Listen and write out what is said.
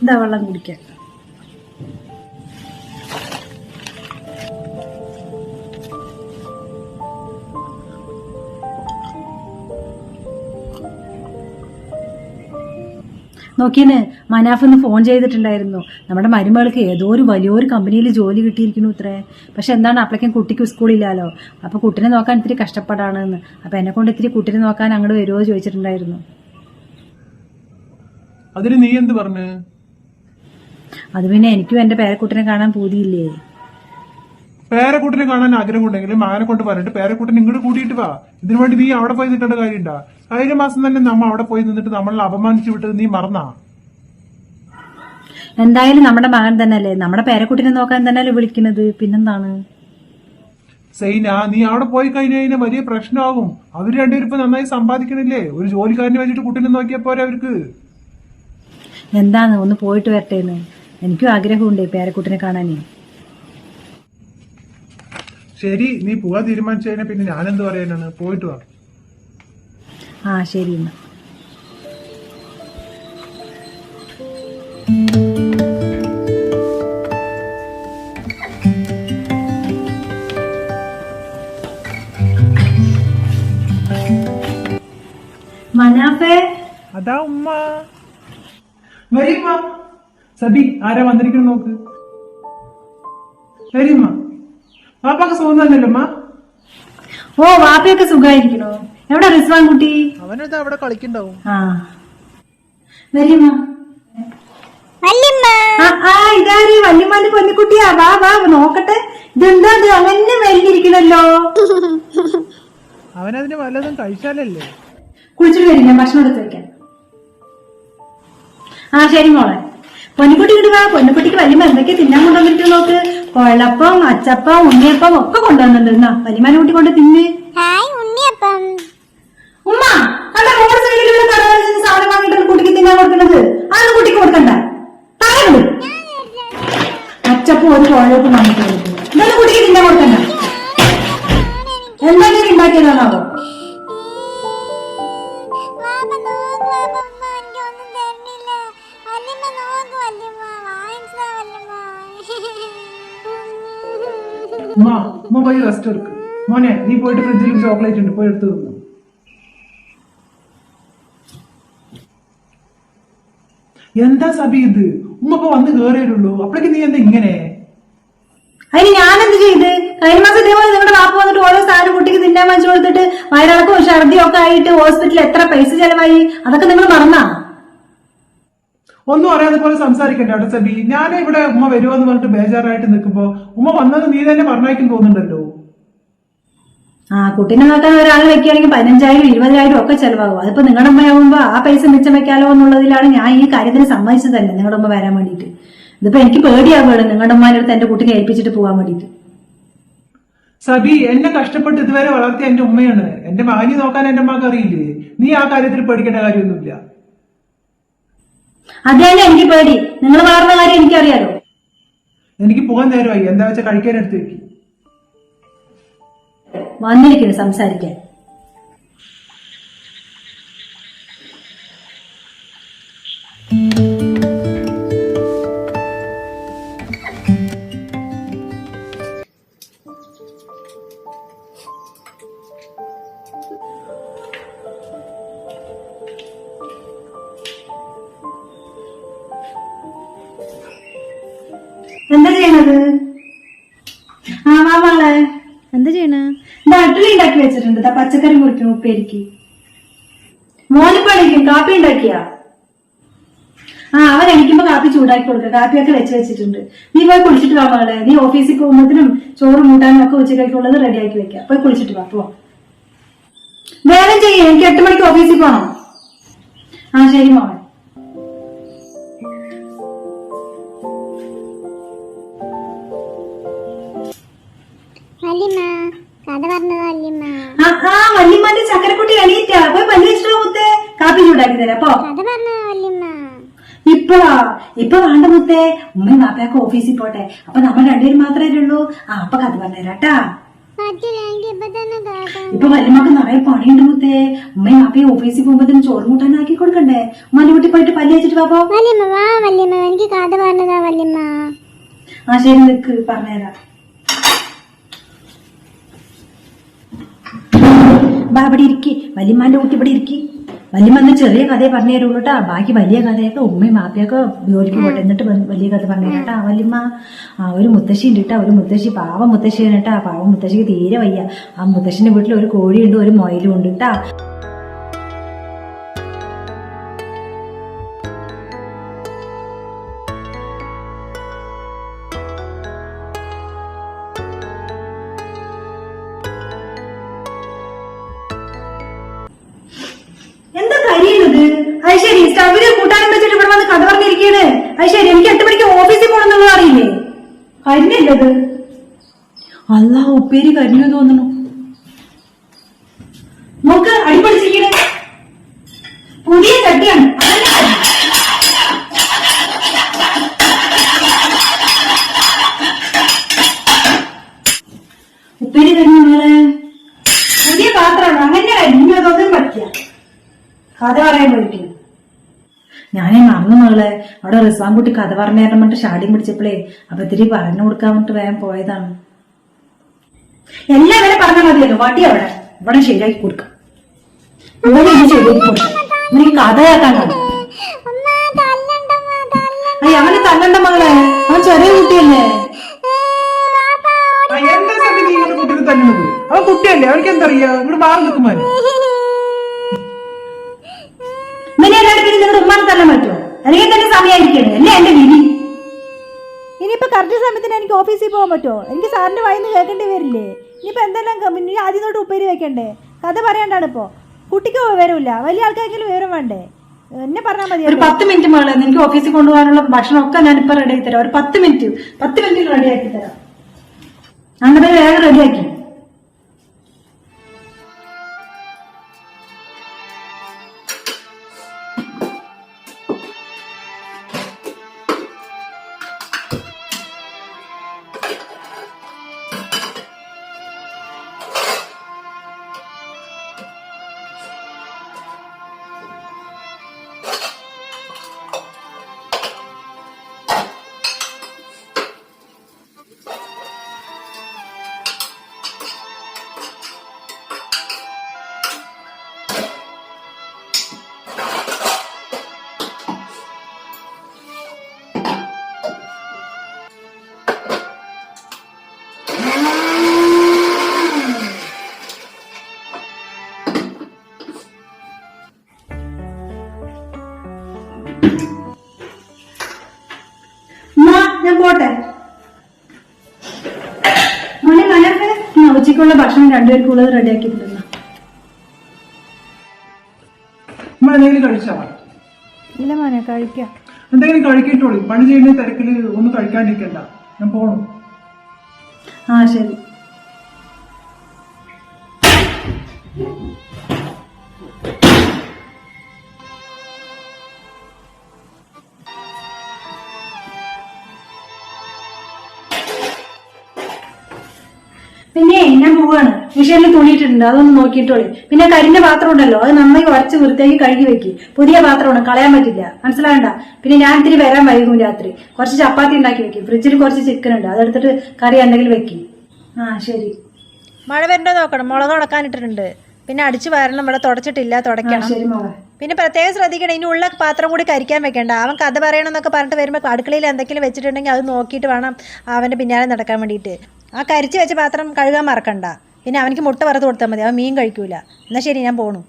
എന്താ വെള്ളം കുടിക്കാൻ നോക്കിയേ മനാഫ് ഒന്ന് ഫോൺ ചെയ്തിട്ടുണ്ടായിരുന്നു. നമ്മുടെ മരുമകൾക്ക് ഏതോ ഒരു വലിയൊരു കമ്പനിയിൽ ജോലി കിട്ടിയിരിക്കുന്നു ഇത്രേ. പക്ഷെ എന്താണ് അപ്പോഴേക്കും കുട്ടിക്ക് സ്കൂളില്ലാലോ അപ്പൊ കുട്ടിനെ നോക്കാൻ ഇത്തിരി കഷ്ടപ്പാടാണ് എന്ന് അപ്പൊ എന്നെ കൊണ്ട് ഇത്തിരി കുട്ടിനെ നോക്കാൻ അങ്ങോട്ട് വരുമോ ചോദിച്ചിട്ടുണ്ടായിരുന്നു. അതിന് നീ എന്ത് പറഞ്ഞു? അത് പിന്നെ എനിക്കും എന്റെ പേരക്കുട്ടിനെ കാണാൻ പൂതിയില്ലേ? പേരക്കുട്ടിനെ കാണാൻ ആഗ്രഹം ഉണ്ടെങ്കിലും മകനെ കൊണ്ട് പറഞ്ഞിട്ട് പേരക്കുട്ടിനെ ഇങ്ങോട്ട് കൂട്ടിയിട്ട് വാ. ഇതിനു വേണ്ടി നീ അവിടെ പോയി നിൽക്കേണ്ട കാര്യമുണ്ടാ? കഴിഞ്ഞ മാസം തന്നെ നമ്മ അവിടെ പോയി നിന്നിട്ട് നമ്മളെ അപമാനിച്ചു വിട്ടത് നീ മറന്നാ? എന്തായാലും നമ്മുടെ മകൻ തന്നെയല്ലേ? നമ്മുടെ പേരക്കുട്ടിനെ നോക്കാൻ തന്നെയല്ലേ വിളിക്കുന്നത്? പിന്നെന്താണ്? സൈന നീ അവിടെ പോയി കഴിഞ്ഞു കഴിഞ്ഞാൽ വലിയ പ്രശ്നമാകും. അവർ രണ്ടുപേരും ഇപ്പൊ നന്നായി സമ്പാദിക്കണില്ലേ? ഒരു ജോലിക്കാരനെ വെച്ചിട്ട് കുട്ടീനെ നോക്കിയാൽ പോരെ അവർക്ക്. എന്താണ്? ഒന്ന് പോയിട്ട് വരട്ടേന്ന്. എനിക്കും ആഗ്രഹമുണ്ട് പേരക്കുട്ടിനെ കാണാനേ. ശരി നീ പോവാ തീരുമാനിച്ചു പിന്നെ ഞാൻ ഞാനെന്ത് പറയാനാണ് പോയിട്ട് വാ. ആ ശരി എന്നാ. മനാഫേ? അതാ ഉമ്മ. വരീമ്മ സബി ആരാ വന്നിരിക്കണം നോക്ക്. വരീമ്മ പാപ്പാക്ക് സുഖം തന്നെയല്ലോ അമ്മ ഓ വാപ്പയൊക്കെ സുഖമായിരിക്കണോ എവിടെ റിസ്വാൻ കുട്ടി? അവനത് അവിടെ കളിക്കണ്ടാവും? ആ. വരിമ്മ വല്യമ്മ. ആ ആ ഇതാര്? വല്യമ്മാന്റെ പൊന്നിക്കുട്ടിയാ വാ വാ നോക്കട്ടെ. ഇതെന്താ ഇത്? അങ്ങനെ വലിയിരിക്കണല്ലോ അവനതിന് വല്ലതും കഴിച്ചാലല്ലേ? കുളിച്ചിട്ട് വരും ഞാൻ ഭക്ഷണം എടുത്ത് വെക്കാം. ആ ശരി മോളെ. പൊന്നിക്കുട്ടി ഇങ്ങോട്ട് വാ. പൊന്നുകുട്ടിക്ക് വലിയ എന്തൊക്കെ തിന്നാൻ കൊണ്ടുവന്നിട്ട് നോക്ക്. കൊഴലപ്പം അച്ചപ്പം ഉണ്ണിയപ്പം ഒക്കെ കൊണ്ടുവന്നിട്ടുണ്ട്. എന്നാ വലിമാനെ കൂട്ടി കൊണ്ട് തിന്ന്. ഉണ്ണിയപ്പം. ഉമ്മ കണ്ട റോഡ് സൈഡിലുള്ള കടകളിൽ നിന്ന് സാധനം വാങ്ങിയിട്ട് കുട്ടിക്ക് തിന്നാൻ കൊടുക്കുന്നത്. അതൊന്നും കുട്ടിക്ക് കൊടുക്കണ്ട. താഴെ അച്ചപ്പം ഒരു കോഴപ്പം വാങ്ങിട്ട് കൊടുക്കും ഇതൊന്നും കുട്ടിക്ക് തിന്നാൻ കൊടുക്കണ്ട. എന്തെങ്കിലും ഉണ്ടാക്കിയതാണാവോ? ഉമ്മ ഉമ്മ പോയി റെസ്റ്റ് എടുക്ക്. മോനെ നീ പോയിട്ട് ഫ്രിഡ്ജിൽ ചോക്ലേറ്റ് ഉണ്ട് പോയി എടുത്തു തന്നു. എന്താ സബി ഇത്? ഉമ്മ ഇപ്പൊ വന്ന് കേറിയിട്ടുള്ളൂ അപ്പോഴേക്ക് നീ എന്താ ഇങ്ങനെ? അതിന് ഞാനെന്ത് ചെയ്ത്? കഴിഞ്ഞ മാസം ഇതേപോലെ നിങ്ങളുടെ വാപ്പ വന്നിട്ട് ഓരോ സാധനം കുട്ടിക്ക് തിന്നാൻ വാങ്ങിച്ചു കൊടുത്തിട്ട് വയറിളക്കവും ഛർദിയും ആയിട്ട് ഹോസ്പിറ്റലിൽ എത്ര പൈസ ചെലവായി? അതൊക്കെ നിങ്ങൾ മറന്നാ? ഒന്നും അറിയാതെ പോലെ സംസാരിക്കണ്ട? കേട്ടോ സബി ഞാൻ ഇവിടെ ഉമ്മ വരുമെന്ന് പറഞ്ഞിട്ട് ബേജാറായിട്ട് നിൽക്കുമ്പോ ഉമ്മ വന്നത് നീ തന്നെ പറഞ്ഞയക്കും തോന്നുന്നുണ്ടല്ലോ. ആ കുട്ടീനെ നോക്കാൻ ഒരാൾ വെക്കുകയാണെങ്കിൽ പതിനഞ്ചായിരം ഇരുപതിനായിരം ഒക്കെ ചെലവാകും. അതിപ്പോ നിങ്ങളുടെ അമ്മയാവുമ്പോ ആ പൈസ മിച്ചം വെക്കാലോ എന്നുള്ളതിലാണ് ഞാൻ ഈ കാര്യത്തിന് സമ്മതിച്ചത് തന്നെ നിങ്ങളുടെ ഉമ്മ വരാൻ വേണ്ടിയിട്ട്. ഇതിപ്പോ എനിക്ക് പേടിയാവുകയാണ് നിങ്ങളുടെ അമ്മയുടെ അടുത്ത് എന്റെ കുട്ടീനെ ഏൽപ്പിച്ചിട്ട് പോകാൻ വേണ്ടിയിട്ട്. സബി എന്നെ കഷ്ടപ്പെട്ട് ഇതുവരെ വളർത്തിയ എന്റെ ഉമ്മയാണ്. എന്റെ മകനെ നോക്കാൻ എന്റെ അമ്മയ്ക്ക് അറിയില്ലേ? നീ ആ കാര്യത്തിൽ പേടിക്കേണ്ട കാര്യമൊന്നുമില്ല. അത് തന്നെ എനിക്ക് പേടി. നിങ്ങൾ വളർന്ന കാര്യം എനിക്കറിയാലോ. എനിക്ക് പോകാൻ നേരമായി. എന്താ വെച്ചാൽ കഴിക്കാൻ എടുത്ത് വെക്ക്. വന്നിരിക്കുന്നു സംസാരിക്കാൻ. എന്താ ചെയ്യണത്? ആ വാ എന്താ ചെയ്യണ? അട്ടലി ഉണ്ടാക്കി വെച്ചിട്ടുണ്ട്. പച്ചക്കറി മുറിക്കണം ഉപ്പേരിക്ക്. മോനിപ്പണിക്കും കാപ്പി ഉണ്ടാക്കിയാ? ആ അവൻ എണിക്കുമ്പോ കാപ്പി ചൂടാക്കി കൊടുക്കുക കാപ്പിയൊക്കെ വെച്ച് വെച്ചിട്ടുണ്ട്. നീ പോയി കുളിച്ചിട്ട് വാ മകളെ. നീ ഓഫീസിൽ പോകുമ്പോഴത്തേനും ചോറും കൂട്ടാനും ഒക്കെ ഉച്ചയ്ക്കുള്ളത് റെഡിയാക്കി വെക്കാം. പോയി കുളിച്ചിട്ട് വാ പോ. വേറെ ചെയ്യേ? എനിക്ക് എട്ട് മണിക്ക് ഓഫീസിൽ പോകണം ആ ശരി മോളെ. ഇപ്പൊ വേണ്ട മുത്തേ. ഉമ്മയും വാപ്പയൊക്കെ ഓഫീസിൽ പോട്ടെ. അപ്പൊ നമ്മൾ രണ്ടുപേരും മാത്രമേ ഉള്ളൂ. ആ അപ്പൊ കഥ പറഞ്ഞുതരാട്ടാ ഇപ്പൊ വല്യമ്മക്ക് നിറയെ പണിയുണ്ട് മുത്തേ. ഉമ്മയും ബാപ്പയും ഓഫീസിൽ പോകുമ്പോഴത്തേനും ചോറ് കൂട്ടാനാക്കി കൊടുക്കണ്ടേ? ഉമ്മാന്റെ വീട്ടിൽ പോയിട്ട് പല്ലി വെച്ചിട്ട് പാപ്പോ എനിക്ക് കഥ പറഞ്ഞതാ വല്യമ്മ. ആ ശരി നിക്ക് പറഞ്ഞുതരാം. ബാ ഇവിടെ ഇരിക്കി. വല്യമ്മാന്റെ കുട്ടി ഇവിടെ ഇരിക്കി. വല്യമ്മ ഒന്ന് ചെറിയ കഥയെ പറഞ്ഞു തരുള്ളൂ കേട്ടാ ബാക്കി വലിയ കഥയൊക്കെ ഉമ്മയും മാപ്പിയൊക്കെ ജോലിക്ക് പോട്ടെ എന്നിട്ട് വലിയ കഥ പറഞ്ഞു കേട്ടാ വല്യമ്മ ആ ഒരു മുത്തശ്ശി ഉണ്ട് കേട്ടോ ഒരു മുത്തശ്ശി പാവ മുത്തശ്ശിയാണ് കേട്ടാ പാവ മുത്തശ്ശിക്ക് തീരെ വയ്യ. ആ മുത്തശ്ശിന്റെ വീട്ടിൽ ഒരു കോഴിയുണ്ട് ഒരു മൊയിലും ഉണ്ട് കേട്ടാ വന്ന് കഥ പറഞ്ഞിരിക്കണ് അത് ശരി എനിക്ക് എട്ട് മണിക്ക് ഓഫീസിൽ പോകണം എന്നുള്ളത് അറിയില്ലേ? കരിഞ്ഞല്ലത് അല്ല ഉപ്പേരി കരിഞ്ഞു തോന്നുന്നു. നോക്ക് അടിപൊളിച്ചിരിക്കണേ പുതിയ ചട്ടിയാണ്. അതല്ല അവിടെ റിസ്വാൻ കുട്ടി കഥ പറഞ്ഞു തരണം പറഞ്ഞിട്ട് ഷാടിയും പിടിച്ചപ്പോഴേ അപ്പൊ ഇത്തിരി പറഞ്ഞു കൊടുക്കാൻ വേണ്ടിട്ട് വേഗം പോയതാണ്. എല്ലാം വരെ പറഞ്ഞാൽ മതിയല്ലോ വടി അവിടെ. ഇവിടെ ശരിയാക്കി കൊടുക്കാം. ഇവിടെ ഇത് ശരിയാക്കി കൊടുക്കാം. നീ കഥ കേൾക്കാൻ അയ്യ അവന് തല്ലണ്ട മകളെ. അവൻ ചെറിയ കുട്ടിയല്ലേ. അവൻ കുട്ടിയല്ലേ എന്തറിയാ? ഇവിടെ മാറി ഇങ്ങനെ ഉമ്മാനെ തല്ലാൻ പറ്റുമോ അല്ലെങ്കിൽ തന്നെ സമയമായിരിക്കണേ അല്ലേ എന്റെ വിധി? ഇനിയിപ്പോ കറക്റ്റ് സമയത്തിന് എനിക്ക് ഓഫീസിൽ പോകാൻ പറ്റുമോ? എനിക്ക് സാറിന്റെ വായിന്ന് കേൾക്കേണ്ടി വരില്ലേ? ഇനിയിപ്പോ എന്തെല്ലാം ഇനി ആദ്യം തൊട്ട് ഉപ്പേരി വെക്കണ്ടേ? കഥ പറയാണ്ടാണ് ഇപ്പോ. കുട്ടിക്ക് വിവരമില്ല. വലിയ ആൾക്കാർക്കെങ്കിലും വിവരം വേണ്ടേ? എന്നെ പറഞ്ഞാൽ മതി ഒരു പത്ത് മിനിറ്റ് മകളെ എനിക്ക് ഓഫീസിൽ കൊണ്ടുപോകാനുള്ള ഭക്ഷണം ഒക്കെ ഞാൻ ഇപ്പൊ റെഡി ആക്കി തരാം. ഒരു പത്ത് മിനിറ്റ് പത്ത് മിനിറ്റ് റെഡി ആക്കി തരാം. അങ്ങനെ വേഗം റെഡി ആക്കി. ഉച്ചയ്ക്കുള്ള ഉള്ളത് റെഡി ആക്കി എന്തെങ്കിലും കഴിച്ചാ? ഇല്ല മോനെ കഴിക്കാം. എന്തെങ്കിലും കഴിക്കിട്ടോളി. പണി ചെയ്യുന്ന തിരക്കിൽ ഒന്ന് കഴിക്കാണ്ടിരിക്കണ്ട. ഞാൻ പോണു. ആ ശരി. പിന്നെ ഞാൻ പോവാണ്. മിഷീനിൽ തുണിയിട്ടിട്ടുണ്ട് അതൊന്ന് നോക്കിയിട്ടോളി. പിന്നെ കരിന്റെ പാത്രം ഉണ്ടല്ലോ. അത് നന്നായി ഉരച്ച് വൃത്തിയാക്കി കഴുകി വെക്കി. പുതിയ പാത്രമാണ്. കളയാൻ പറ്റില്ല. മനസ്സിലാകണ്ട പിന്നെ ഞാൻ ഇത്തിരി വരാൻ വൈകും രാത്രി. കുറച്ച് ചപ്പാത്തി ഉണ്ടാക്കി വെക്കും. ഫ്രിഡ്ജിൽ കുറച്ച് ചിക്കൻ ഉണ്ട്. അതെടുത്തിട്ട് കറി എന്തെങ്കിലും വെക്കി. ആ ശരി. മഴ വരണ്ടോ നോക്കണം. മുളക് ഉണക്കാനിട്ടിട്ടുണ്ട് പിന്നെ അടിച്ചു വരണം. ഇവിടെ തുടച്ചിട്ടില്ല. തുടക്കണം തുടയ്ക്കണം പിന്നെ പ്രത്യേകം ശ്രദ്ധിക്കണം. ഇനി ഉള്ള പാത്രം കൂടി കരിക്കാൻ വെക്കണ്ട. അവൻ കഥ പറയണമെന്നൊക്കെ പറഞ്ഞിട്ട് വരുമ്പോൾ അടുക്കളയിൽ എന്തെങ്കിലും വെച്ചിട്ടുണ്ടെങ്കിൽ അത് നോക്കിയിട്ട് വേണം അവന്റെ പിന്നാലെ നടക്കാൻ വേണ്ടിയിട്ട്. ആ കരിച്ച് വെച്ച പാത്രം കഴുകാൻ മറക്കണ്ട. പിന്നെ അവനക്ക് മുട്ട വറുത്ത് കൊടുത്താൽ മതി. അവൻ മീൻ കഴിക്കൂല. എന്നാൽ ശരി ഞാൻ പോണു.